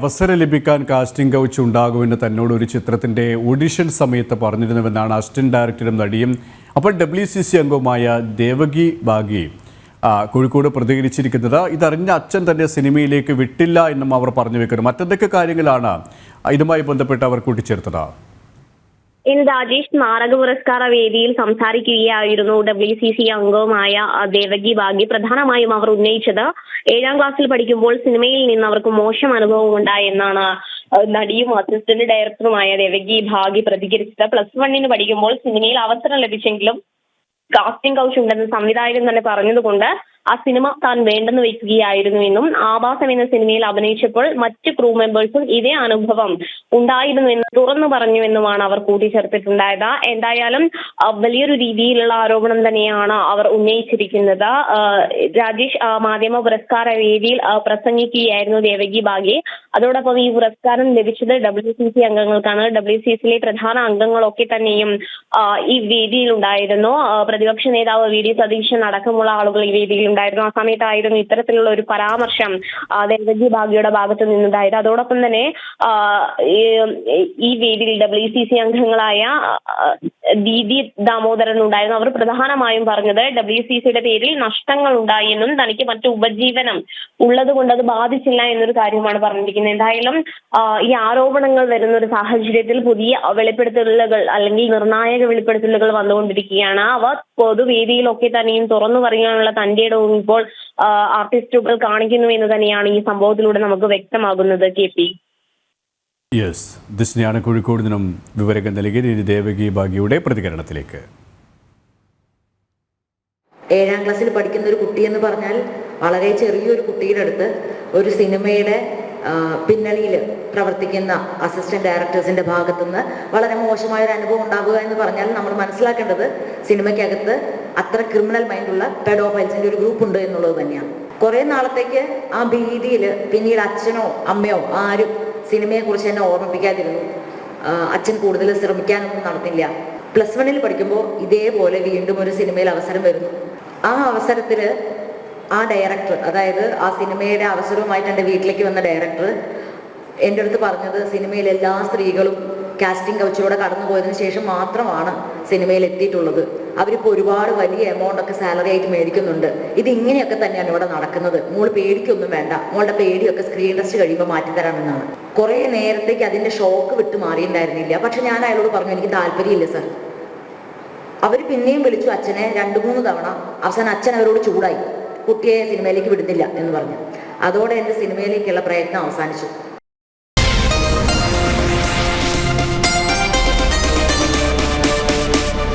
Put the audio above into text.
അവസരം ലഭിക്കാൻ casting couch ഉണ്ടാകുമെന്ന് തന്നോട് ഒരു ചിത്രത്തിന്റെ ഓഡിഷൻ സമയത്ത് പറഞ്ഞിരുന്നുവെന്നാണ് അസിസ്റ്റന്റ് ഡയറക്ടറും നടിയും അപ്പോൾ ഡബ്ല്യു സി സി അംഗവുമായ ദേവകി ബാഗി കോഴിക്കോട് പ്രതികരിച്ചിരിക്കുന്നത്. ഇതറിഞ്ഞ അച്ഛൻ തന്നെ സിനിമയിലേക്ക് വിട്ടില്ല എന്നും അവർ പറഞ്ഞു വെക്കുന്നു. മറ്റെന്തൊക്കെ കാര്യങ്ങളാണ് ഇതുമായി ബന്ധപ്പെട്ട് അവർ കൂട്ടിച്ചേർത്തത്? എൻ രാജേഷ് സ്മാരക പുരസ്കാര വേദിയിൽ സംസാരിക്കുകയായിരുന്നു ഡബ്ല്യു സി സി അംഗവുമായ ദേവകി ബാഗി പ്രധാനമായും അവർ ഉന്നയിച്ചത് ഏഴാം ക്ലാസ്സിൽ പഠിക്കുമ്പോൾ സിനിമയിൽ നിന്ന് അവർക്ക് മോശം അനുഭവം ഉണ്ടായി എന്നാണ് നടിയും അസിസ്റ്റന്റ് ഡയറക്ടറുമായ ദേവകി ഭാഗി പ്രതികരിച്ചത്. പ്ലസ് വണ്ണിന് പഠിക്കുമ്പോൾ സിനിമയിൽ അവസരം ലഭിച്ചെങ്കിലും കാസ്റ്റിംഗ് കൗച്ച് ഉണ്ടെന്ന് സംവിധായകൻ തന്നെ പറഞ്ഞതുകൊണ്ട് ആ സിനിമ താൻ വേണ്ടെന്ന് വെക്കുകയായിരുന്നു എന്നും ആവാസം എന്ന സിനിമയിൽ അഭിനയിച്ചപ്പോൾ മറ്റ് ക്രൂ മെമ്പേഴ്സും ഇതേ അനുഭവം ഉണ്ടായിരുന്നു എന്ന് തുറന്നു പറഞ്ഞുവെന്നുമാണ് അവർ കൂട്ടിച്ചേർത്തിട്ടുണ്ടായത്. എന്തായാലും വലിയൊരു രീതിയിലുള്ള ആരോപണം തന്നെയാണ് അവർ ഉന്നയിച്ചിരിക്കുന്നത്. രാജേഷ് മാധ്യമ പുരസ്കാര വേദിയിൽ പ്രസംഗിക്കുകയായിരുന്നു ദേവകി ബാഗെ അതോടൊപ്പം ഈ പുരസ്കാരം ലഭിച്ചത് ഡബ്ല്യു സി സി അംഗങ്ങൾക്കാണ്. ഡബ്ല്യു സി സിയിലെ പ്രധാന അംഗങ്ങളൊക്കെ തന്നെയും ഈ വേദിയിൽ ഉണ്ടായിരുന്നു പ്രതിപക്ഷ നേതാവ് വി ഡി സതീശൻ അടക്കമുള്ള ആളുകൾ ഈ വേദിയിൽ ഉണ്ടായിരുന്നു. ആ സമയത്തായിരുന്നു ഇത്തരത്തിലുള്ള ഒരു പരാമർശം ദേവജി ഭാഗ്യയുടെ ഭാഗത്ത് നിന്നുണ്ടായത്. അതോടൊപ്പം തന്നെ ഈ- വേദിയിൽ ഡബ്ല്യു സി സി അംഗങ്ങളായ ദീദി ദാമോദരൻ ഉണ്ടായിരുന്നു. അവർ പ്രധാനമായും പറഞ്ഞത് ഡബ്ല്യു സി സിയുടെ പേരിൽ നഷ്ടങ്ങൾ ഉണ്ടായി എന്നും തനിക്ക് മറ്റു ഉപജീവനം ഉള്ളത് കൊണ്ട് അത് ബാധിച്ചില്ല എന്നൊരു കാര്യമാണ് പറഞ്ഞിരിക്കുന്നത്. എന്തായാലും ഈ ആരോപണങ്ങൾ വരുന്ന ഒരു സാഹചര്യത്തിൽ പുതിയ വെളിപ്പെടുത്തലുകൾ അല്ലെങ്കിൽ നിർണായക വെളിപ്പെടുത്തലുകൾ വന്നുകൊണ്ടിരിക്കുകയാണ്. അവ പൊതുവേദിയിലൊക്കെ തന്നെയും തുറന്നു പറയാനുള്ള തന്റെ ഇപ്പോൾ ആർട്ടിസ്റ്റുകൾ കാണിക്കുന്നു എന്ന് തന്നെയാണ് ഈ സംഭവത്തിലൂടെ നമുക്ക് വ്യക്തമാകുന്നത് കെ പി. യെസ് ദിസ്നയാണ് കോഴിക്കോട് നിന്നും വിവരങ്ങൾ നൽകി ദേവകി ബാഗിയുടെ പ്രതികരണത്തിലേക്ക്. ഏഴാം ക്ലാസ്സിൽ പഠിക്കുന്ന ഒരു കുട്ടി എന്ന് പറഞ്ഞാൽ വളരെ ചെറിയൊരു കുട്ടിയുടെ അടുത്ത് ഒരു സിനിമയുടെ പിന്നണിയിൽ പ്രവർത്തിക്കുന്ന അസിസ്റ്റന്റ് ഡയറക്ടേഴ്സിന്റെ ഭാഗത്തുനിന്ന് വളരെ മോശമായ ഒരു അനുഭവം ഉണ്ടാവുക എന്ന് പറഞ്ഞാൽ നമ്മൾ മനസ്സിലാക്കേണ്ടത് സിനിമയ്ക്കകത്ത് അത്ര ക്രിമിനൽ മൈൻഡുള്ള പെഡോഫൈൽസിന്റെ ഒരു ഗ്രൂപ്പ് ഉണ്ട് എന്നുള്ളത് തന്നെയാണ്. കുറെ നാളത്തേക്ക് ആ ഭീതിയിൽ പിന്നീട് അച്ഛനോ അമ്മയോ ആരും സിനിമയെക്കുറിച്ച് എന്നെ ഓർമ്മിപ്പിക്കാതിരുന്നു. അച്ഛൻ കൂടുതൽ ശ്രമിക്കാനൊന്നും നടത്തില്ല പ്ലസ് വണ്ണിൽ പഠിക്കുമ്പോൾ ഇതേപോലെ വീണ്ടും ഒരു സിനിമയിൽ അവസരം വരുന്നു. ആ അവസരത്തിൽ ആ ഡയറക്ടർ അതായത് ആ സിനിമയുടെ അവസരവുമായിട്ട് എന്റെ വീട്ടിലേക്ക് വന്ന ഡയറക്ടർ എന്റെ അടുത്ത് പറഞ്ഞത് സിനിമയിൽ എല്ലാ സ്ത്രീകളും കാസ്റ്റിംഗ് കൗച്ചിലൂടെ കടന്നു പോയതിനു ശേഷം മാത്രമാണ് സിനിമയിൽ എത്തിയിട്ടുള്ളത്. അവരിപ്പോൾ ഒരുപാട് വലിയ എമൗണ്ട് ഒക്കെ സാലറി ആയിട്ട് മേടിക്കുന്നുണ്ട്. ഇത് ഇങ്ങനെയൊക്കെ തന്നെയാണ് ഇവിടെ നടക്കുന്നത്. മോൾ പേടിക്കൊന്നും വേണ്ട. മോളുടെ പേടിയൊക്കെ സ്ക്രീൻ ടെസ്റ്റ് കഴിയുമ്പോൾ മാറ്റിത്തരാമെന്നാണ് കുറേ നേരത്തേക്ക് അതിന്റെ ഷോക്ക് വിട്ട് മാറിയിട്ടുണ്ടായിരുന്നില്ല. പക്ഷെ ഞാൻ അയാളോട് പറഞ്ഞു എനിക്ക് താല്പര്യമില്ല സർ അവർ പിന്നെയും വിളിച്ചു അച്ഛനെ രണ്ടു മൂന്ന് തവണ. അവസാനം അച്ഛൻ അവരോട് ചൂടായി. കുട്ടിയെ സിനിമയിലേക്ക് വിടുന്നില്ല എന്ന് പറഞ്ഞു. അതോടെ എന്റെ സിനിമയിലേക്കുള്ള പ്രയത്നം അവസാനിച്ചു.